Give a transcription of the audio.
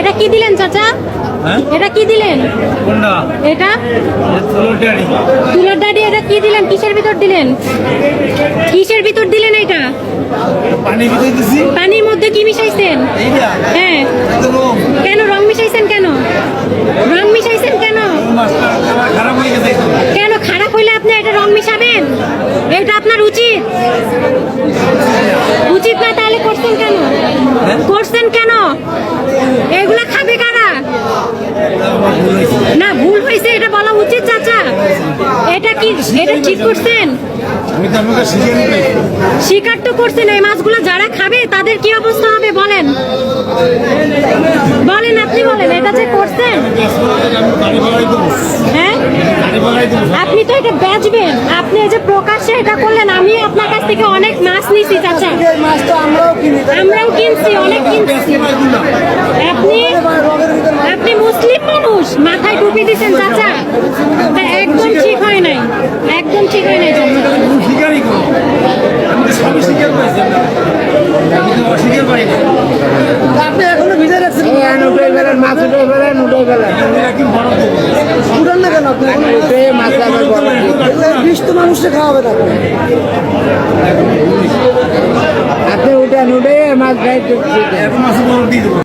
এটা কি দিলেন চাচা? হ্যাঁ? এটা কি দিলেন? এটা? তুলোর ডাডি। এটা কি দিলেন? কিসের ভিতর দিলেন? কিসের ভিতর দিলেন এটা? পানির মধ্যে কি মিশাইছেন? হ্যাঁ। কেন রং মিশাইছেন কেন? রং মিশাইছেন কেন? কেন খারাপ হইলে আপনি এটা রং মিশাবেন? এটা আপনার উচিত। তাহলে করছেন কেন? করছেন কেন? এগুলা খাবে কারা? না ভুল হয়েছে এটা বলা উচিত চাচা। এটা কি এটা ঠিক করছেন? শিকার তো করছেন এই মাছগুলো যারা খাবে তাদের কি অবস্থা হবে বলেন? বলেন আপনি বলেন এটা যে করছেন? আপনি তো এটা বেচবেন। আপনি এই যে প্রকাশ্যে এটা করলেন আমি আপনার কাছ থেকে অনেক মাছ নিছি চাচা। মাছ তো আমরাও কিনি আমরাও কিনছি অনেক কিনছি। আপনি আপনি মুসলিম মানুষ মাথায় টুপি দিচ্ছেন চাচা। তা একদম ঠিক হয় নাই। একদম ঠিক হয় নাই আপনি এখনও ভিজে রাখছেন? উঠে গেলেন মাছ উঠে গেলেন উঠে গেলেন আমি একদিন বড় দেবো উঠান না কেন আপনি উঠে মাছ আবার বড় বিষ তো মানুষকে খাওয়াবেন আপনি আপনি উঠেন উঠে মাছ দেবো।